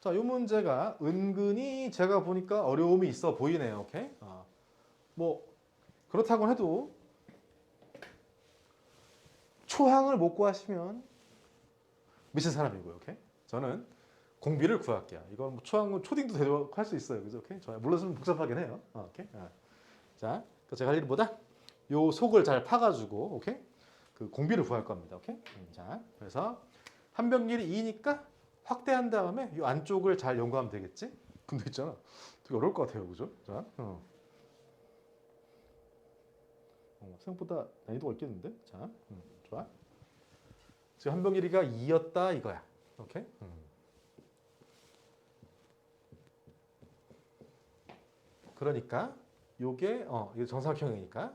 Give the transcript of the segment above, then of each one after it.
자, 이 문제가 은근히 제가 보니까 어려움이 있어 보이네요. 오케이? 어. 뭐 그렇다고 해도 초항을 못 구하시면 미친 사람이고요. 오케이? 저는 공비를 구할게요. 이건 뭐 초항은 초딩도 대할 수 있어요. 그죠? 오케이? 저 물론 좀 복잡하긴 해요. 어, 오케이? 어. 자, 그 제가 할 일은 뭐다? 요 속을 잘 파가지고, 오케이? 그 공비를 구할 겁니다. 오케이? 음, 자, 그래서 한병길이 2니까 확대한 다음에 이 안쪽을 잘 연구하면 되겠지? 근데 있잖아. 되게 어려울 것 같아요. 그죠? 자, 어. 어, 생각보다 난이도가 있겠는데? 자, 음, 좋아. 지금 한 병 길이가 2였다 이거야. 오케이? 음. 그러니까 요게 어, 이게 정사각형이니까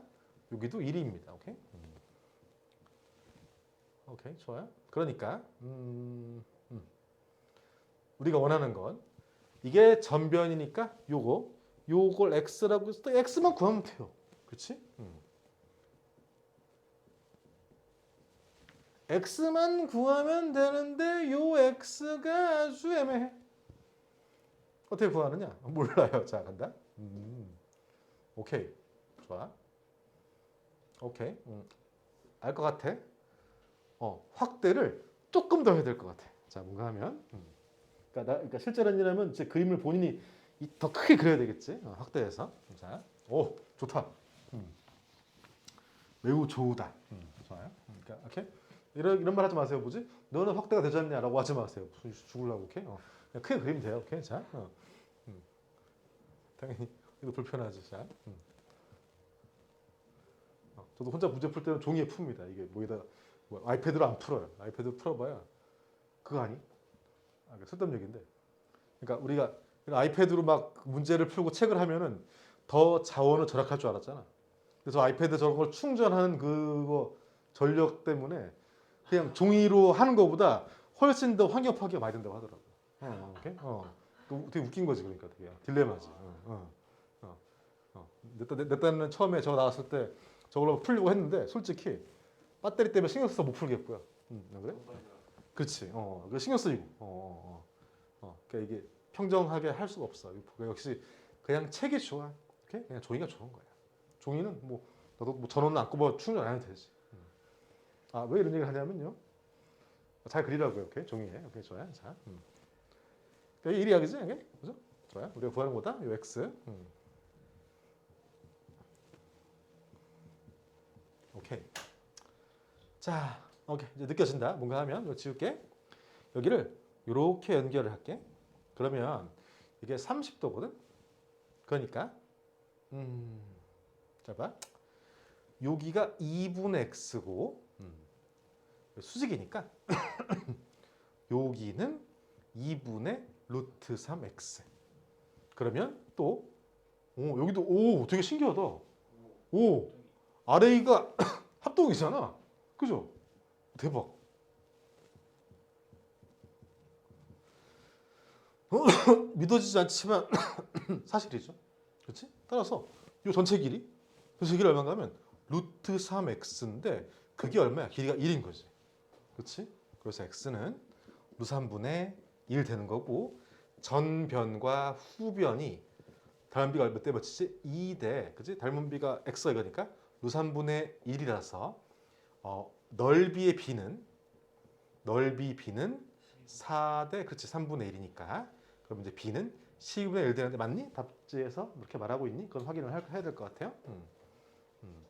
여기도 1입니다. 오케이? 음. 오케이, 좋아요. 그러니까 음, 음. 우리가 원하는 건 이게 전변이니까 요거 요걸 x라고 해서 또 x만 구하면 돼요. 그렇지? 음. x만 구하면 되는데 요 x가 아주 애매해. 어떻게 구하느냐? 몰라요. 자, 간다. 음. 오케이. 좋아. 오케이. 음. 알것 같아. 어, 확대를 조금 더 해야 될 것 같아. 자, 뭔가 하면. 음. 그러니까, 나, 그러니까 실제로는 일하면 제 그림을 본인이 이- 더 크게 그려야 되겠지. 어, 확대해서. 자, 오, 좋다. 음. 매우 좋다. 음, 좋아요. 그러니까, 오케이. 이런 이런 말 하지 마세요. 뭐지? 너는 확대가 되지 않냐라고 하지 마세요. 죽을라고 오케이. 어. 크게 그리면 돼요. 오케이. 자, 어. 음. 당연히 이거 불편하지. 자, 음. 어, 저도 혼자 문제 풀 때는 종이에 풉니다. 이게 뭐에다 뭐, 아이패드로 안 풀어요. 아이패드 풀어봐야 그거 아니? 아, 그 쓸데없는 얘기인데. 그러니까 우리가 아이패드로 막 문제를 풀고 책을 하면은 더 자원을 절약할 줄 알았잖아. 그래서 아이패드 저런 걸 충전하는 그거 전력 때문에 그냥 종이로 하는 것보다 훨씬 더 환경 파괴가 많이 된다고 하더라고. 어, 오케이? 어. 그 되게 웃긴 거지 그러니까 되게 딜레마지. 어, 어, 어, 어. 내, 딴- 내, 내 딴은 처음에 저거 나왔을 때 저걸로 풀려고 했는데 솔직히 배터리 때문에 신경 써서 못 풀겠고요. 음, 안 그래? 그렇지. 어, 그 신경 쓰이고. 어, 어, 어. 어. 그러니까 이게 평정하게 할 수가 없어. 이거 역시 그냥 책이 좋아. 오케이? 그냥 종이가 좋은 거야. 종이는 뭐 너도 뭐 전원은 안 꼽아 충전 안 해도 되지. 음. 아, 왜 이런 얘기를 하냐면요. 잘 그리라고요. 오케이? 종이에. 오케이, 좋아요. 자. 음. 그러니까 이 이야기지, 이게? 그죠? 좋아요. 우리가 구하는 거다. 요 x. 음. 오케이. 자, 오케이. 이제 느껴진다. 뭔가 하면 이거 지울게. 여기를 이렇게 연결을 할게. 그러면 이게 30도거든. 그러니까 음. 자 봐. 여기가 2분의 x고 음. 수직이니까 여기는 2분의 루트 3x. 그러면 또 오, 여기도 오 되게 신기하다. 오 아래가 합동이잖아. 그죠? 대박. 믿어지지 않지만 사실이죠. 그렇지? 따라서 이 전체 길이 전체 길이 얼마인가 하면 루트 3x인데 그게 얼마야? 길이가 1인 거지. 그렇지? 그래서 x는 루트 3분의 1 되는 거고 전변과 후변이 닮은 비가 몇대 몇이지? 2대. 그지? 닮은 비가 x가 이거니까 루트 3분의 1이라서 어, 넓이의 b는 넓이 b는 4대 그렇지 3분의 1이니까 그럼 이제 b는 12분의 1 되는데 맞니? 답지에서 이렇게 말하고 있니? 그건 확인을 할- 해야 될 것 같아요. 음. 음.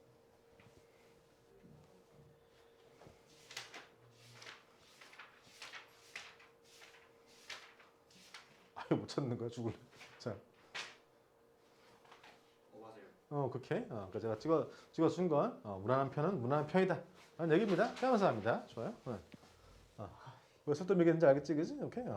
아유 못 찾는 거야 죽을. 자. 어 그렇게. 어, 그러니까 제가 찍어 찍어 준 건 어, 무난한 편은 무난한 편이다. 라는 얘기입니다. 감사합니다. 좋아요. 네. 어. 왜 쓸데없는 얘기인지 알겠지, 그지? 오케이. 어.